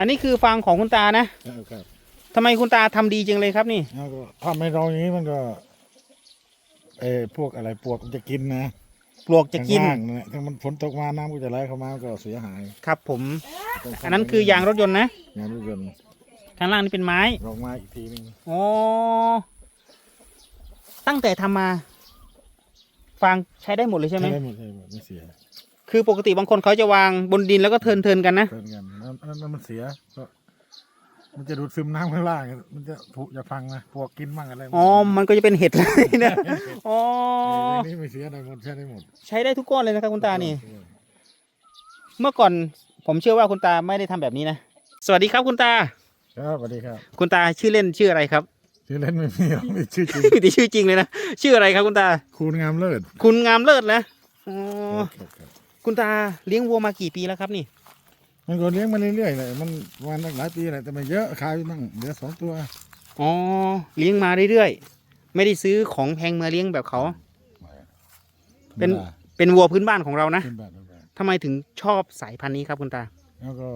อันนี้คือฟางของคุณตานะครับทำไมคุณตาทำดีจังเลยครับนี่ แล้วก็ถ้าไม่รองอย่างนี้มันก็เออพวกอะไรปวกมันจะกินนะปลวกจะกิน ข้างล่างนั่นแหละถ้ามันฝนตกมาน้ำก็จะไหลเข้ามาก็เสียหายครับผม ต้งทำอันนั้นคือยางรถยนต์นะ ยางรถยนต์ข้างล่างนี่เป็นไม้รองมาอีกทีหนึงอ๋อ ตั้งแต่ทำมา ฟางใช้ได้หมดเลยใช่ไหม ได้หมดใช่หมดไม่เสีย คือปกติบางคนเขาจะวางบนดินแล้วก็เทินเทินๆกันนะ เกินกันนั้นนั้นนั้นมันเสียก็มันจะดูดซึมน้ำข้างล่างมันจะผุจะพังนะปวกกินมั่งอะไรมั่งอ๋อ มันก็จะเป็นเห็ดเลยนะ อ๋อเอออย่างนี้ไม่เสียได้หมดใช้ได้หมดใช้ได้ทุกก้อนเลยนะครับคุณตานี่ เมื่อก่อนผมเชื่อว่าคุณตาไม่ได้ทำแบบนี้นะ สวัสดีครับคุณตา ครับสวัสดีครับคุณตาชื่อเล่นชื่ออะไรครับ ชื่อเล่นไม่มีหรอกมีชื่อจริง มีแต่ชื่อจริงเลยนะ ชื่ออะไรครับคุณตา คูณงามเลิศคุณงามเลิศนะ อ๋อ ครับครับ คุณตาเลี้ยงวัวมากี่ปีแล้วครับนี่ มันก็เลี้ยงมาเรื่อยๆเลยมันวันตั้งหลายปีแหละแต่ไม่เยอะขายบ้างเหลือสองตัว อ๋อ เลี้ยงมาเรื่อยๆ ไม่ได้ซื้อของแพงมาเลี้ยงแบบเขา เป็นธรรมดาเป็นวัวพื้นบ้านของเรานะเป็นแบบแบบทำไมถึงชอบสายพันธุ์นี้ครับคุณตา แล้วก็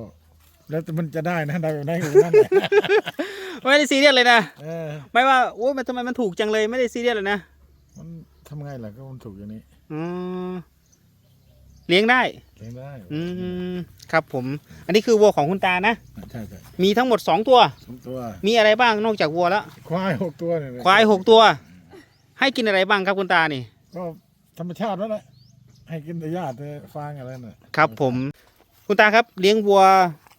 แล้วแต่มันจะได้นะได้แบบไหนก็นั่นแหละไม่ได้ซีเรียสเลยนะ เออ ไม่ว่าโอ้ยมันทำไมมันถูกจังเลยไม่ได้ซีเรียสเลยนะ มันทำไงล่ะก็มันถูกอย่างนี้อ๋อ เลี้ยงได้ เลี้ยงได้อืมครับผม อันนี้คือวัวของคุณตานะ ใช่ใช่มีทั้งหมดสองตัว สองตัวมีอะไรบ้างนอกจากวัวแล้ว ควายหกตัวเนี่ยควายหกตัว ให้กินอะไรบ้างครับคุณตานี่ ก็ธรรมชาติแล้วแหละให้กินแต่หญ้าแต่ฟางอะไรน่ะครับผม คุณตาครับเลี้ยงวัว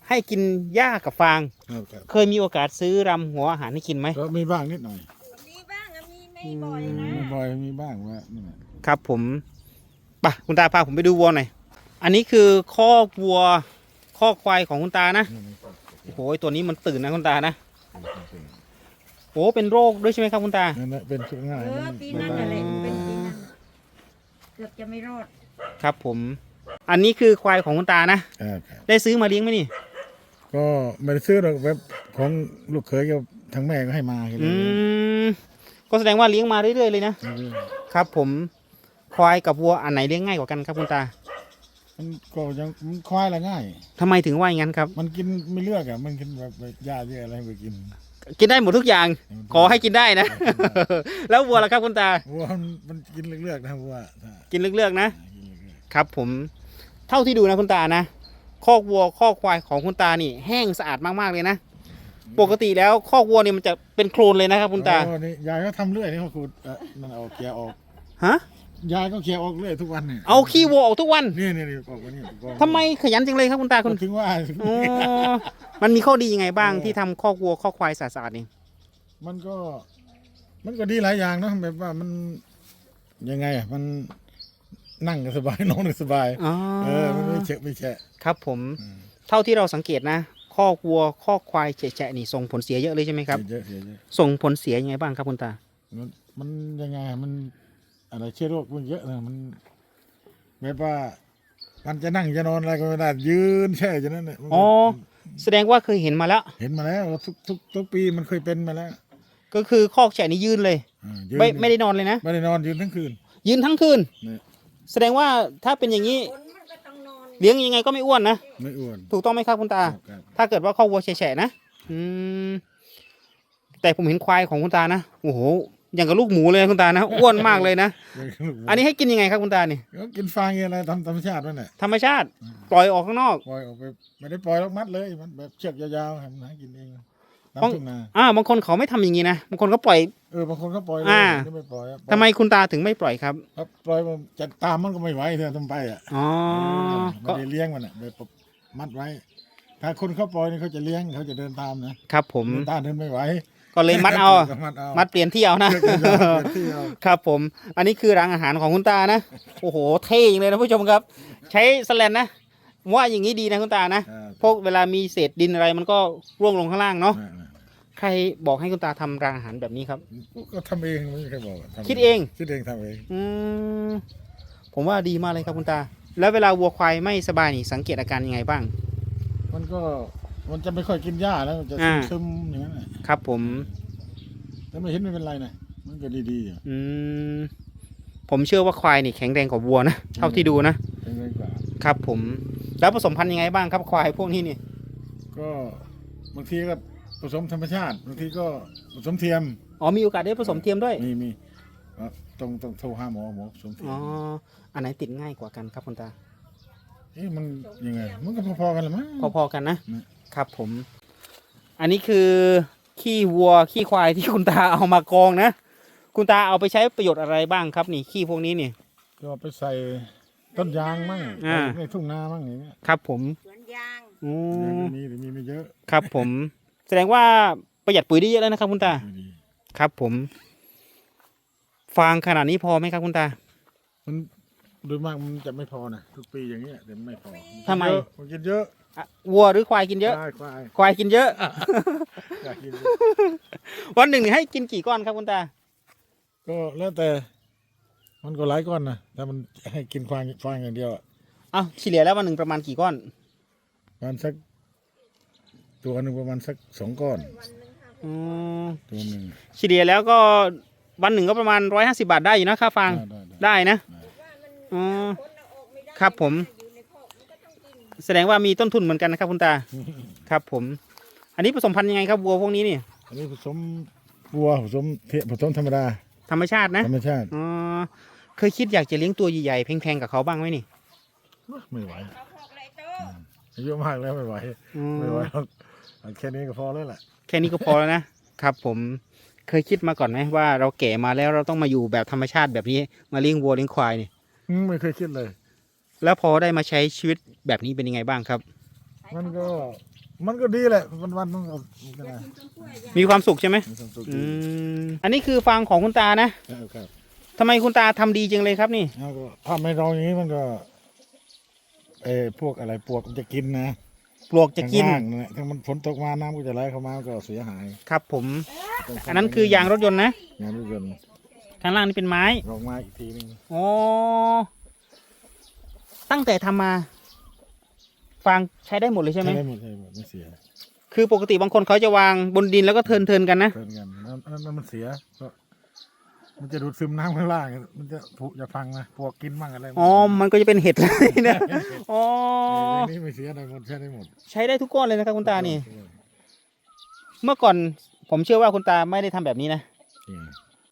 ให้กินหญ้ากับฟาง ครับครับเคยมีโอกาสซื้อรำหัวอาหารให้กินไหม ก็มีบ้างนิดหน่อยมีบ้างอะมีไม่บ่อยนะมีบ่อยมีบ้างว่านี่นแหละครับผมไปะคุณตาพาผมไปดูวัวหน่อย อันนี้คือข้อกวัวข้อกควายของคุณตานะนี่นี่ก็โอ้โหตัวนี้มันตื่นนะคุณตานะ โอ้เป็นโรคด้วยใช่ไหมครับคุณตา นั่นแหละเป็นช่วงง่ายเออมันปีไม่นั้นได้น่ะแหละเป็นปีนั้นเกือบจะไม่รอดครับผม อันนี้คือควายของคุณตานะครับครับได้ซื้อมาเลี้ยงไหมนี่ ก็ไม่ได้ซื้อหรอกแบบของลูกเขยกับทางแม่ก็ให้มาแค่อืนี้มก็แสดงว่าเลี้ยงมาเรื่อยๆเลยนะ ครับผม ควายกับวัวอันไหนเลี้ยงง่ายกว่ากันครับคุณตามันก็ยังมันควายละง่าย ทำไมถึงว่าอย่างนั้นครับ มันกินไม่เลือกอะ มันกินแบบแบบหญ้าเยอะอะไรไปกิน กินได้หมดทุกอย่าง ขอให้กินได้นะ แล้ววัวล่ะครับคุณตา วัวมันมันกินเลือกๆนะวัวถ้ากินเลือกๆนะ กินเลือกครับผมเท่าที่ดูนะคุณตานะคอกวัวคอกควายของคุณตานี่ แห้งสะอาดมากๆเลยนะ ๆปกติแล้วคอกวัวเนี่ยมันจะเป็นโคลนเลยนะครับคุณตา โอ้นี่ยายก็ทำเรื่อยนี่เขาขูดเออมันเอาเกลียออก ฮะ ยายก็เกลียออกเรื่อยทุกวันเนี่ยเอาขี้วัวออกทุกวันนี่นี่นี่ออกวันนี้กองทำไมขยันจังเลยครับคุณตาก็คุณถึงว่าอ๋อมันมีข้อดียังไงบ้างเออที่ทำคอกวัวคอกควายสะอาดๆนี่มันก็ มันก็ดีหลายอย่างเนอะแบบว่ามันยังไงอะมันนั่งก็สบาย นอนก็สบาย อ๋อเออมันไม่เฉะไม่แฉะครับผม อืมเท่าที่เราสังเกตนะคอกวัวคอกควายแฉะๆนี่ส่งผลเสียเยอะเลยใช่ไหมครับเยอะเยอะเยอะส่งผลเสียยังไงบ้างครับคุณตา มันมันยังไงอะมัน อะไรเชื้อโรคมันเยอะนะมันแบบว่า มันจะนั่งจะนอนอะไรก็ไม่ได้ยืนแช่อยู่นั่นแหละมันก็อ๋อ แสดงว่าเคยเห็นมาแล้ว เห็นมาแล้วทุกทุกทุกปีมันเคยเป็นมาแล้วก็คือคอกแฉะนี่ยืนเลย อ่ายืนไม่ไม่ได้นอนเลยนะ ไม่ได้นอนยืนทั้งคืน ยืนทั้งคืน เนี่ย แสดงว่าถ้าเป็นอย่างนี้ คนมันก็ต้องนอน เลี้ยงยังไงก็ไม่อ้วนนะ ไม่อ้วนถูกต้องไหมครับคุณตา ครับครับถ้าเกิดว่าคอกวัวแฉะๆนะ อืม แต่ผมเห็นควายของคุณตานะ โอ้โห อย่างกับลูกหมูเลยนะคุณตานะ อ้วนมากเลยนะ อันนี้ให้กินยังไงครับคุณตานี่ก็กินฟางกินอะไรทำธรรมชาตินั่นแหละธรรมชาติปล่อยออกข้างนอก ปล่อยออกไปไม่ได้ปล่อยหรอกมัดเลยมันแบบเชือกยาวๆให้มันหากินเองต้องน้ำทุ่งนาอ่าบางคนเขาไม่ทำอย่างนี้นะบางคนก็ปล่อยเออบางคนก็ปล่อยเลยอ่าไม่ไม่ปล่อยอะทำไมคุณตาถึงไม่ปล่อยครับครับปล่อยมันจะตามมันก็ไม่ไหวเธอทำไปอะอ๋อไม่ก็ได้เลี้ยงมันอะไปมัดไว้ ถ้าคนเขาปล่อยนี่เขาจะเลี้ยงเขาจะเดินตามนะครับ ผมเดินตามเดินไม่ไหว ก็เลยมัดเอามัดเอามัดเปลี่ยนที่เอานะเชือกยาวๆเปลี่ยนที่เอาครับผม อันนี้คือรังอาหารของคุณตานะ โอ้โห เท่จริงเลยนะผู้ชมครับ ใช้สแลนนะผมว่าอย่างนี้ดีนะคุณตานะ อ่าพวกเวลามีเศษดินอะไรมันก็ร่วงลงข้างล่างเนาะอ่าใครบอกให้คุณตาทำรังอาหารแบบนี้ครับ ก็ทำเองไม่มีใครบอกะทำคิดเอง คิดเองทำเองอืมผมว่าดีมากเลยครับคุณตา แล้วเวลาวัวควายไม่สบายนี่สังเกตอาการยังไงบ้าง มันก็ มันจะไม่ค่อยกินหญ้าแล้วมันจะอ่า ซึมๆอย่างนั้นแหละครับผม แต่ไม่เห็นไม่เป็นไรนะมันก็ดีๆอยู่อืม ผมเชื่อว่าควายนี่แข็งแรงกว่าวัวนะ เท่าที่ดูนะ เป็นเรื่องกว่า ครับผม แล้วผสมพันธุ์ยังไงบ้างครับควายพวกนี้นี่ ก็บางทีก็ผสมธรรมชาติบางทีก็ผสมเทียมอ๋อมีโอกาสได้ผสมเทียมด้วย มีมีก็ต้องต้องโทรหาหมอหมอผสมเทียอ๋มอ อันไหนติดง่ายกว่ากันครับคุณตา เอ๊ะมันยังไง มันก็พอๆกันแหละมั้ง พอๆกันนะอืม ครับผม อันนี้คือขี้วัวขี้ควายที่คุณตาเอามากองนะ คุณตาเอาไปใช้ประโยชน์อะไรบ้างครับนี่ขี้พวกนี้นี่ ก็ไปใส่ต้นยางมั่งอ่า ในทุ่งนามั่งอย่างเงี้ยครับผมสวนยางอืยางมก็มีแต่มีไม่เยอะครับผม แสดงว่าประหยัดปุ๋ยได้เยอะแล้วนะครับ คุณตาไม่ดีครับผม ฟางขนาดนี้พอไหมครับคุณตา มันโดยมากมันจะไม่พอนะทุกปีอย่างเงี้ยแต่ไม่พอทำไมนเยอะมันกินเยอะ อะวัวหรือควายกินเยอะควายควายควายกินเยอะ อยากกินเยอะวันหนึ่งนี่ให้กินกี่ก้อนครับคุณตา ก็แล้วแต่ มันก็หลายก้อนนะแต่มันให้กินควายควายอย่างเดียวอะเอาเฉลี่ยแล้ววันหนึ่งประมาณกี่ก้อน ประมาณสัก ตัวหนึ่งประมาณสักสองก้อน อืมตัวหนึ่ง เฉลี่ยแล้วก็วันหนึ่งก็ประมาณร้อยห้าสิบาทได้อยู่นะค่าฟาง ได้ได้ได้นะได้อ๋อคนเอาออกไม่ได้ครับผม แสดงว่ามีต้นทุนเหมือนกันนะครับคุณตา ครับผม อันนี้ผสมพันธุ์ยังไงครับวัวพวกนี้นี่ อันนี้ผสมวัวผสมเทผสมธรรมดา ธรรมชาตินะ ธรรมชาติ อ๋อ เคยคิดอยากจะเลี้ยงตัวใหญ่ๆแพงๆกับเขาบ้างไหมนี่ไม่ไหวเอาคอกเลยโตอายุมากแล้วไม่ไหวอืมไม่ไหวหรอกเอาแค่นี้ก็พอแล้วแหละ แค่นี้ก็พอแล้วนะ ครับ ผม เคยคิดมาก่อนไหมว่าเราแก่มาแล้วเราต้องมาอยู่แบบธรรมชาติแบบนี้ มาเลี้ยงวัวเลี้ยงควายนี่อืมไม่เคยคิดเลย แล้วพอได้มาใช้ชีวิตแบบนี้เป็นยังไงบ้างครับ มันก็ มันก็ดีแหละวันวันๆมันก็มันก็ได้กินต้นกล้วยยางมีความสุขใช่ไหมมีความสุขอืดีมอันนี้คือฟางของคุณตานะครับครับทำไมคุณตาทำดีจังเลยครับนี่ แล้วก็ถ้าไม่รองอย่างนี้มันก็เออพวกอะไรปวกมันจะกินนะปลวกจะกินข้างล่างนั่นแหละถ้ามันฝนตกมาน้ำก็จะไหลเข้ามาก็เสียหายครับผม ต้งทำอันนั้นคือยางรถยนต์นะ ยางรถยนต์ข้างล่างนี่เป็นไม้ลองมาอีกทีนึงอ๋อ ตั้งแต่ทำมา ฟางใช้ได้หมดเลยใช่ไหมได้หมดใช่หมดไม่เสีย คือปกติบางคนเขาจะวางบนดินแล้วก็เทินเทินๆกันนะเพิ่นกันนั้นนั้นนั้นมันเสียก็มันจะดูดซึมน้ำข้างล่าง มันจะผุจะพังนะปวกกินมั่งอะไรมั่งอ๋อ มันก็จะเป็นเห็ดเลยนะอ๋อเอออย่างนี้ไม่เสียได้หมดใช้ได้หมด ใช้ได้ทุกก้อนเลยนะครับคุณตานี่ เมื่อก่อนผมเชื่อว่าคุณตาไม่ได้ทำแบบนี้นะจริง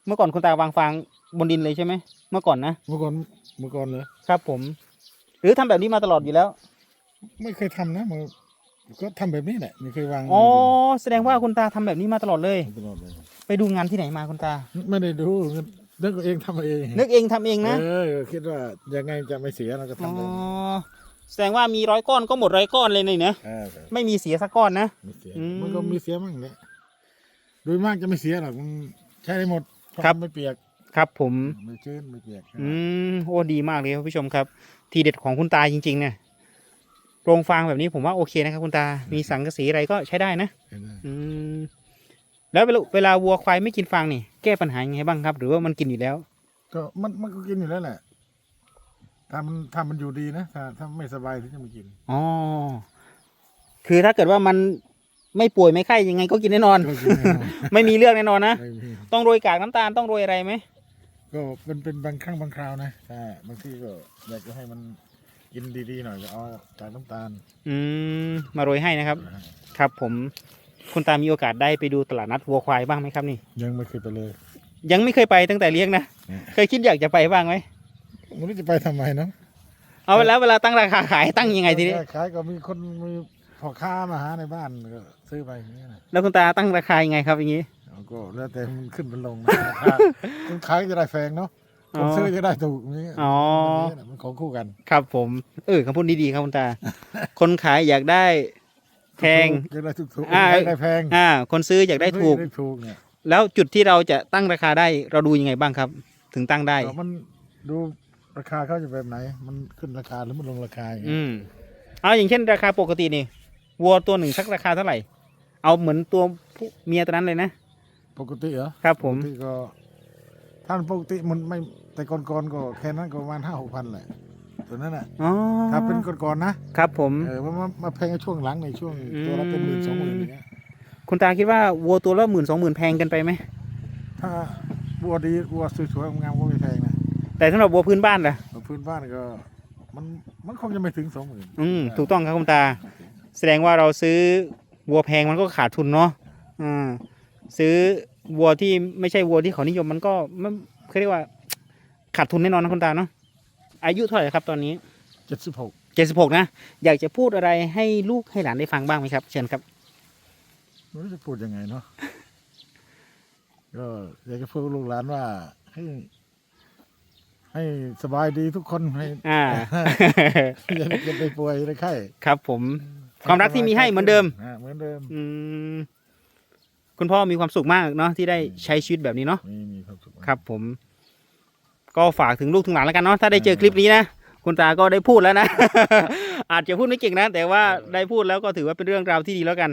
เมื่อก่อนคุณตาวางฟางบนดินเลยใช่ไหม เมื่อก่อนนะ เมื่อก่อน เมื่อก่อนเลย ครับผม หรือทำแบบนี้มาตลอดอยู่แล้ว ไม่เคยทำนะมันก็ทำแบบนี้แหละไม่เคยวางอ๋อ แสดงว่าคุณตาทำแบบนี้มาตลอดเลย ตลอดเลยไปดูงานที่ไหนมาคุณตา ไม่ได้ดูนึกเองทำเองนึกเองทำเองนะ เออคิดว่ายังไงจะไม่เสียเราก็อ๋อ ทำได้แสดงว่ามีร้อยก้อนก็หมดร้อยก้อนเลยนี่เนะเออไม่มีเสียสักก้อนนะ ไม่เสียอืมมันก็มีเสียมั่งแหละโดยมากจะไม่เสียหรอกมันใช้ได้หมดเพาะครับไม่เปียก ครับผม ไม่ชื้นไม่เปียกอืมโอ้ดีมากเลยครับผู้ชมครับ ทีเด็ดของคุณตาจริง ๆ เนี่ยโรงฟางแบบนี้ผมว่าโอเคนะครับคุณตา มีสังกะสีอะไรก็ใช้ได้นะใช้ได้อืม แล้วเวลาเวลาวัวควายไม่กินฟางนี่ แก้ปัญหายังไงบ้างครับ หรือว่ามันกินอยู่แล้ว ก็มันมันก็กินอยู่แล้วแหละถ้ามันถ้ามันอยู่ดีนะถ้าถ้าไม่สบายที่จะไม่กิน อ๋อ คือถ้าเกิดว่ามันไม่ป่วยไม่ไข้ยังไงก็กินแน่นอนก็กินแน่นอนไม่มีเรื่องแน่นอนนะไม่มีต้องโรยกากน้ำตาลต้องโรยอะไรไหม ก็เป็นเป็นบางครั้งบางคราวนะถ้าบางทีก็อยากจะให้มันกินดีๆหน่อยก็เอาจากน้ำตาลอืมมาโรยให้นะครับ ครับ ผม คุณตามีโอกาสได้ไปดูตลาดนัดวัวควายบ้างไหมครับนี่ ยังไม่เคยไปเลย ยังไม่เคยไปตั้งแต่เลี้ยงนะอืมเคยคิดอยากจะไปบ้างไหมไม่รู้จะไปทำไมเนาะเอาแล้วเวลาตั้งราคาขายตั้งยังไงทีนี้ขายก็มีคนมีพ่อค้ามาหาในบ้านก็ซื้อไปอย่างนี้นะแล้วคุณตาตั้งราคายังไงครับอย่างนี้เอา ก็แล้วแต่มันขึ้นมันลงนะราคาคนขายก็จะได้แพงเนาะคนซื้อจะได้ถูกอย่างนี้อ๋อมันมันของคู่กัน ครับผม เออคำพูดดีๆครับคุณตา คนขายอยากได้แพงจะได้ถูกถูกอ่าได้แพงอ่า คนซื้ออยากได้ถูกได้ถูกเนี่ยแล้วจุดที่เราจะตั้งราคาได้เราดูยังไงบ้างครับ ถึงตั้งได้ก็มันดูราคาเขาจะแบบไหน มันขึ้นราคาหรือมันลงราคาอย่างเงี้ยอืมเอาอย่างเช่นราคาปกตินี่วัวตัวหนึ่งสักราคาเท่าไหร่ เอาเหมือนตัวผู้เมียตัวนั้นเลยนะ ปกติเหรอครับผมปกติก็ถ้าปกติมันไม่แต่ก่อนๆก็แค่นั้นก็ประมาณห้าหกพันแหละตัวนั้นแหละอ๋อถ้าเป็นก่อนๆนะครับผม เออมันมามาแพงในช่วงหลังในช่วงอืม ตัวละเป็นหมื่นสองหมื่นอย่างเงี้ยคุณตาคิดว่าวัวตัวละหมื่นสองหมื่นแพงเกันไปไหมถ้าวัวดีวัวสวยๆงามๆก็ไม่แพงนะแต่สำหรับวัวพื้นบ้านล่ะวัวพื้นบ้านก็ มันมันคงจะไม่ถึงสองหมื่นอืมถูกต้องครับคุณตา แสดงว่าเราซื้อวัวแพงมันก็ขาดทุนเนาะอ่า ซื้อวัวที่ไม่ใช่วัวที่เขานิยมมันก็ไม่เขาเรียกว่า ขาดทุนแน่นอนนะคุณตาเนาะอายุเท่าไหร่ครับตอนนี้เจ็ดสิบหกเจ็ดสิบหกนะอยากจะพูดอะไรให้ลูกให้หลานได้ฟังบ้างไหมครับเชิญครับไม่รู้จะพูดยังไงเนาะก็อยากจะพูดกับลูกหลานว่าให้ ให้สบายดีทุกคนให้อ่า อย่าได้เจ็บไปป่วยอย่าได้ไข้ครับผม ความรักที่มีให้เหมือนเดิม อ่าเหมือนเดิม อืม คุณพ่อมีความสุขมากเนาะที่ได้ใช้ชีวิตแบบนี้เนาะมีมีความสุขมากครับ ผม ก็ฝากถึงลูกถึงหลานแล้วกันเนาะถ้าได้เจอคลิปนี้นะคุณตาก็ได้พูดแล้วนะ อาจจะพูดไม่เก่งนะ แต่ว่าได้พูดแล้วก็ถือว่าเป็นเรื่องราวที่ดีแล้วกัน